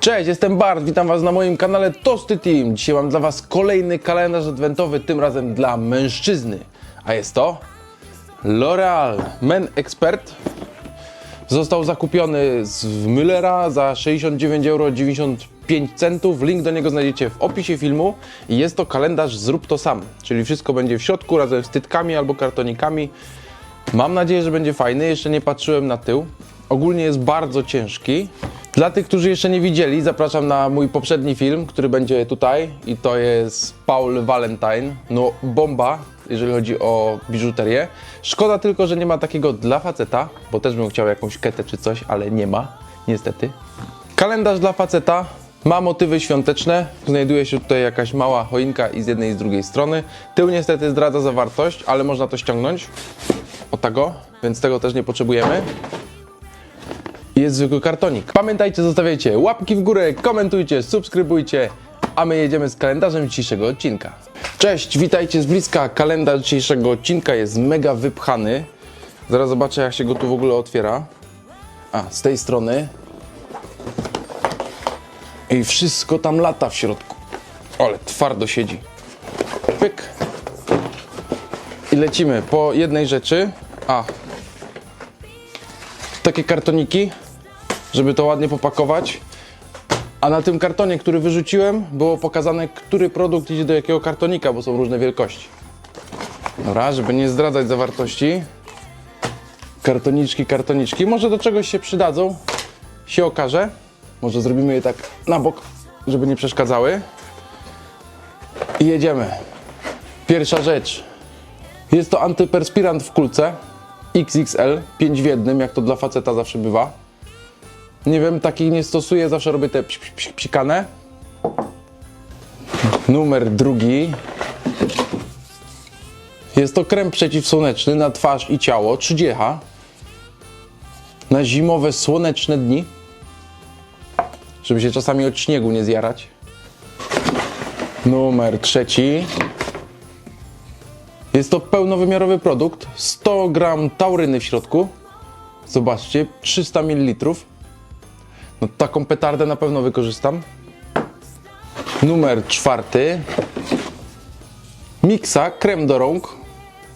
Cześć, jestem Bart, witam Was na moim kanale Tosty Team. Dzisiaj mam dla Was kolejny kalendarz adwentowy, tym razem dla mężczyzny. A jest to L'Oreal Men Expert. Został zakupiony z Müllera za 69,95 euro. Link do niego znajdziecie w opisie filmu. I jest to kalendarz Zrób to sam, czyli wszystko będzie w środku razem z tytkami albo kartonikami. Mam nadzieję, że będzie fajny. Jeszcze nie patrzyłem na tył. Ogólnie jest bardzo ciężki. Dla tych, którzy jeszcze nie widzieli, zapraszam na mój poprzedni film, który będzie tutaj. I to jest Paul Valentine. No, bomba, jeżeli chodzi o biżuterię. Szkoda tylko, że nie ma takiego dla faceta, bo też bym chciał jakąś ketę czy coś, ale nie ma, niestety. Kalendarz dla faceta ma motywy świąteczne. Znajduje się tutaj jakaś mała choinka i z jednej i z drugiej strony. Tył niestety zdradza zawartość, ale można to ściągnąć. O tego, więc tego też nie potrzebujemy. Jest zwykły kartonik. Pamiętajcie, zostawiajcie łapki w górę, komentujcie, subskrybujcie, a my jedziemy z kalendarzem dzisiejszego odcinka. Cześć, witajcie z bliska. Kalendarz dzisiejszego odcinka jest mega wypchany. Zaraz zobaczę, jak się go tu w ogóle otwiera. A, z tej strony. I wszystko tam lata w środku. Ale twardo siedzi. Pyk. I lecimy po jednej rzeczy. A, takie kartoniki, żeby to ładnie popakować. A na tym kartonie, który wyrzuciłem, było pokazane, który produkt idzie do jakiego kartonika, bo są różne wielkości. Dobra, żeby nie zdradzać zawartości. Kartoniczki, kartoniczki. Może do czegoś się przydadzą, się okaże. Może zrobimy je tak na bok, żeby nie przeszkadzały. I jedziemy. Pierwsza rzecz. Jest to antyperspirant w kulce. XXL, 5 w jednym, jak to dla faceta zawsze bywa. Nie wiem, takich nie stosuję, zawsze robię te psi- psi- psikane. Numer drugi. Jest to krem przeciwsłoneczny na twarz i ciało, 30 Na zimowe, słoneczne dni. Żeby się czasami od śniegu nie zjarać. Numer trzeci. Jest to pełnowymiarowy produkt, 100 gram tauryny w środku. Zobaczcie, 300 ml. No taką petardę na pewno wykorzystam. Numer czwarty. Mixa, krem do rąk,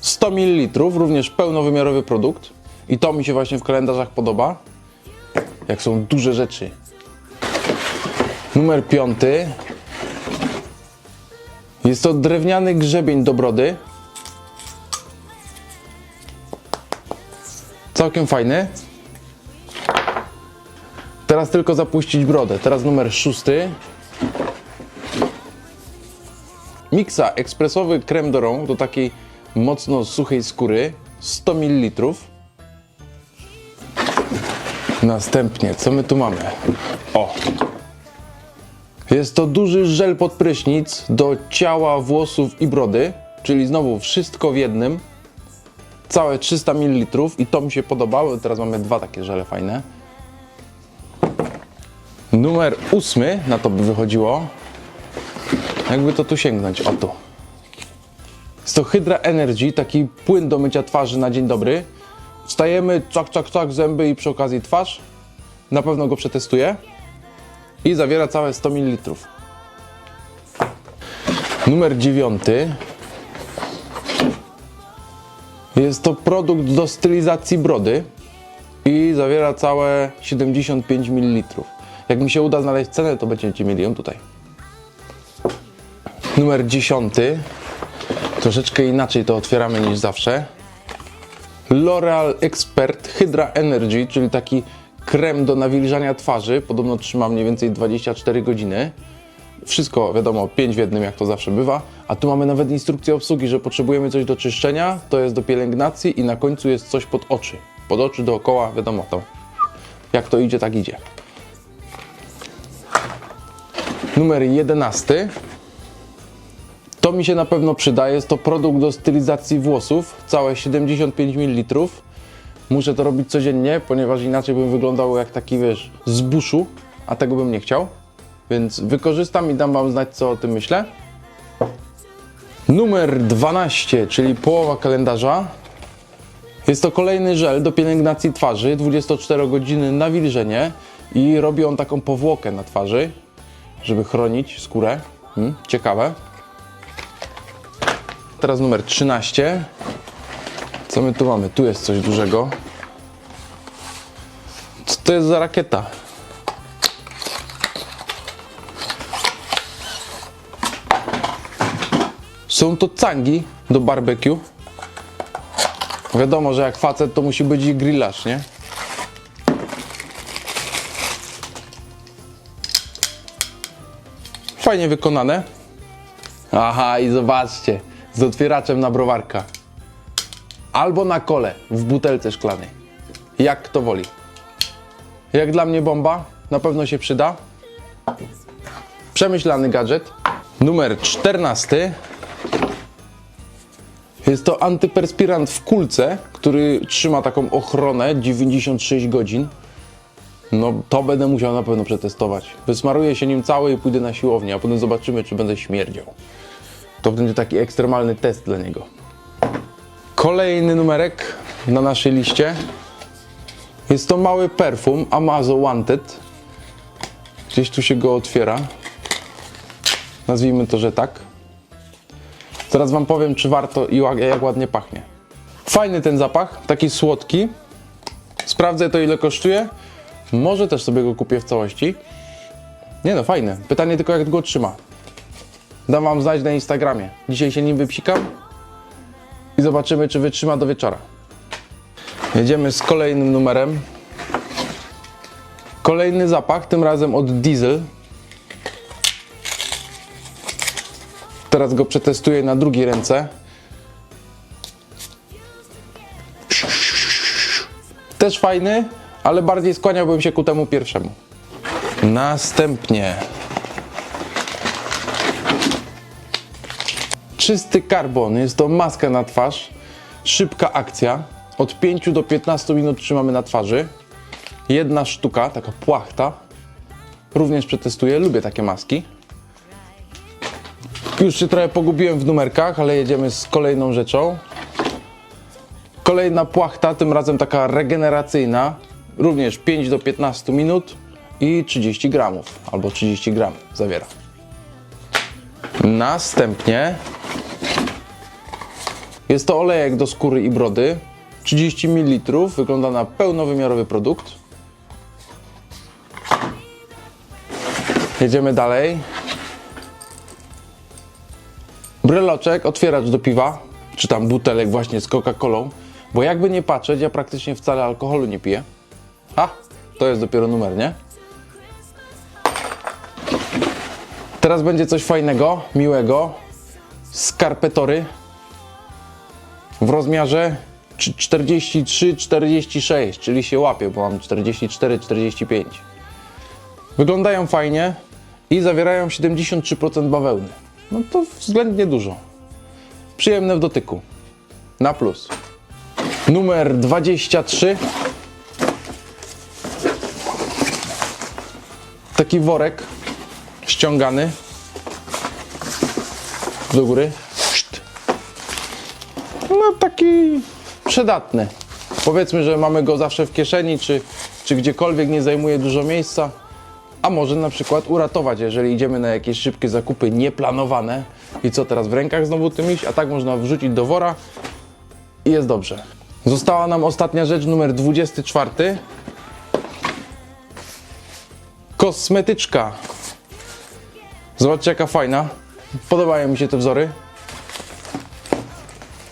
100 ml, również pełnowymiarowy produkt. I to mi się właśnie w kalendarzach podoba, jak są duże rzeczy. Numer piąty. Jest to drewniany grzebień do brody. Całkiem fajny. Teraz tylko zapuścić brodę. Teraz numer szósty. Mixa ekspresowy krem do rąk do takiej mocno suchej skóry 100 ml. Następnie, co my tu mamy? O! Jest to duży żel pod prysznic do ciała, włosów i brody, czyli znowu wszystko w jednym całe 300 ml i to mi się podobało. Teraz mamy dwa takie żele fajne. Numer ósmy, na to by wychodziło. Jakby to tu sięgnąć, o tu. Jest to Hydra Energy, taki płyn do mycia twarzy na dzień dobry. Wstajemy, czak, czak, czak, zęby i przy okazji twarz. Na pewno go przetestuję. I zawiera całe 100 ml. Numer dziewiąty. Jest to produkt do stylizacji brody i zawiera całe 75 ml. Jak mi się uda znaleźć cenę, to będziecie mieli ją tutaj. Numer 10. Troszeczkę inaczej to otwieramy niż zawsze. L'Oreal Expert Hydra Energy, czyli taki krem do nawilżania twarzy. Podobno trzyma mniej więcej 24 godziny. Wszystko wiadomo, 5 w jednym, jak to zawsze bywa. A tu mamy nawet instrukcję obsługi, że potrzebujemy coś do czyszczenia, to jest do pielęgnacji i na końcu jest coś pod oczy. Pod oczy dookoła, wiadomo to. Jak to idzie, tak idzie. Numer 11. To mi się na pewno przyda. Jest to produkt do stylizacji włosów. Całe 75 ml. Muszę to robić codziennie, ponieważ inaczej bym wyglądał jak taki, wiesz, z buszu, a tego bym nie chciał. Więc wykorzystam i dam Wam znać, co o tym myślę. Numer 12, czyli połowa kalendarza. Jest to kolejny żel do pielęgnacji twarzy, 24 godziny nawilżenie i robi on taką powłokę na twarzy, żeby chronić skórę. Hmm, ciekawe. Teraz numer 13. Co my tu mamy? Tu jest coś dużego. Co to jest za rakieta? Są to cangi do barbecue. Wiadomo, że jak facet to musi być i grillarz, nie? Fajnie wykonane. Aha, i zobaczcie, z otwieraczem na browarka. Albo na kole w butelce szklanej. Jak kto woli. Jak dla mnie bomba, na pewno się przyda. Przemyślany gadżet. Numer 14. Jest to antyperspirant w kulce, który trzyma taką ochronę 96 godzin. No to będę musiał na pewno przetestować. Wysmaruję się nim cały i pójdę na siłownię, a potem zobaczymy, czy będę śmierdział. To będzie taki ekstremalny test dla niego. Kolejny numerek na naszej liście. Jest to mały perfum Amazon Wanted. Gdzieś tu się go otwiera. Nazwijmy to, że tak. Zaraz Wam powiem, czy warto i jak ładnie pachnie. Fajny ten zapach, taki słodki. Sprawdzę to, ile kosztuje. Może też sobie go kupię w całości. Nie no, fajne. Pytanie tylko, jak go trzyma. Dam Wam znać na Instagramie. Dzisiaj się nim wypsikam i zobaczymy, czy wytrzyma do wieczora. Jedziemy z kolejnym numerem. Kolejny zapach, tym razem od Diesel. Teraz go przetestuję na drugiej ręce. Też fajny, ale bardziej skłaniałbym się ku temu pierwszemu. Następnie czysty karbon. Jest to maska na twarz. Szybka akcja. Od 5 do 15 minut trzymamy na twarzy. Jedna sztuka, taka płachta. Również przetestuję. Lubię takie maski. Już się trochę pogubiłem w numerkach, ale jedziemy z kolejną rzeczą. Kolejna płachta, tym razem taka regeneracyjna. Również 5 do 15 minut i 30 gramów albo 30 gram zawiera. Następnie jest to olejek do skóry i brody. 30 ml, wygląda na pełnowymiarowy produkt. Jedziemy dalej. Bryloczek, otwieracz do piwa, czy tam butelek właśnie z Coca-Colą, bo jakby nie patrzeć, ja praktycznie wcale alkoholu nie piję. A, to jest dopiero numer, nie? Teraz będzie coś fajnego, miłego. Skarpetory w rozmiarze 43-46, czyli się łapie, bo mam 44-45. Wyglądają fajnie i zawierają 73% bawełny. No to względnie dużo. Przyjemne w dotyku. Na plus. Numer 23. Taki worek ściągany do góry. No taki przydatny. Powiedzmy, że mamy go zawsze w kieszeni, czy, czy gdziekolwiek nie zajmuje dużo miejsca. A może na przykład uratować, jeżeli idziemy na jakieś szybkie zakupy nieplanowane i co teraz w rękach znowu tym iść, a tak można wrzucić do wora i jest dobrze. Została nam ostatnia rzecz, numer 24. Kosmetyczka. Zobaczcie jaka fajna. Podobają mi się te wzory.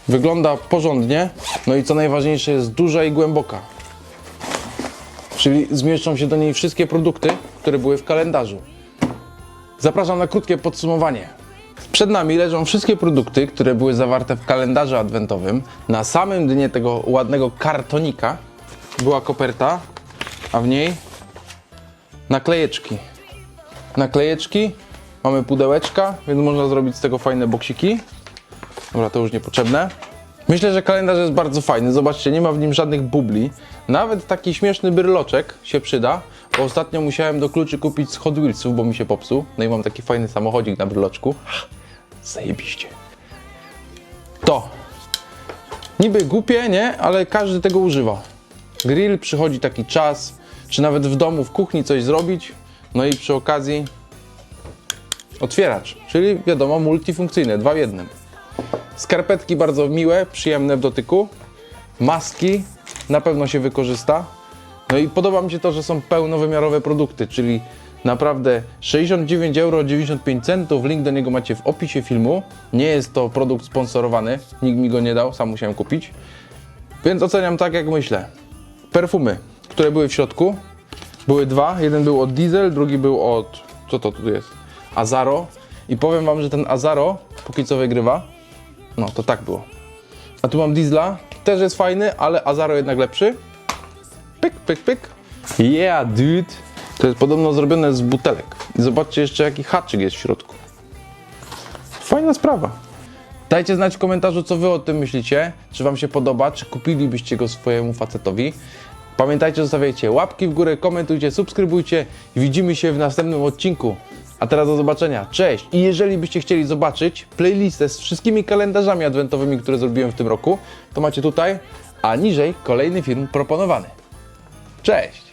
Wygląda porządnie, no i co najważniejsze jest duża i głęboka. Czyli zmieszczą się do niej wszystkie produkty, które były w kalendarzu. Zapraszam na krótkie podsumowanie. Przed nami leżą wszystkie produkty, które były zawarte w kalendarzu adwentowym. Na samym dnie tego ładnego kartonika była koperta, a w niej naklejeczki. Naklejeczki, mamy pudełeczka, więc można zrobić z tego fajne boksiki. Dobra, to już niepotrzebne. Myślę, że kalendarz jest bardzo fajny. Zobaczcie, nie ma w nim żadnych bubli. Nawet taki śmieszny bryloczek się przyda, ostatnio musiałem do kluczy kupić z Hot Wheelsów, bo mi się popsuł. No i mam taki fajny samochodzik na bryloczku. Zajebiście. To. Niby głupie, nie? Ale każdy tego używa. Grill przychodzi taki czas, czy nawet w domu, w kuchni coś zrobić. No i przy okazji otwieracz, czyli wiadomo, multifunkcyjne, dwa w jednym. Skarpetki bardzo miłe, przyjemne w dotyku. Maski na pewno się wykorzysta. No i podoba mi się to, że są pełnowymiarowe produkty, czyli naprawdę 69,95 euro. Link do niego macie w opisie filmu. Nie jest to produkt sponsorowany, nikt mi go nie dał, sam musiałem kupić. Więc oceniam tak, jak myślę. Perfumy, które były w środku, były dwa. Jeden był od Diesel, drugi był od. Co to tu jest? Azaro. I powiem Wam, że ten Azaro póki co wygrywa. No to tak było. A tu mam Diesla, też jest fajny, ale Azaro jednak lepszy. Pyk, pyk. Yeah, dude. To jest podobno zrobione z butelek. Zobaczcie jeszcze jaki haczyk jest w środku. Fajna sprawa. Dajcie znać w komentarzu, co wy o tym myślicie. Czy wam się podoba, czy kupilibyście go swojemu facetowi. Pamiętajcie, zostawiajcie łapki w górę, komentujcie, subskrybujcie i widzimy się w następnym odcinku. A teraz do zobaczenia. Cześć! I jeżeli byście chcieli zobaczyć playlistę z wszystkimi kalendarzami adwentowymi, które zrobiłem w tym roku, to macie tutaj, a niżej kolejny film proponowany. Cześć!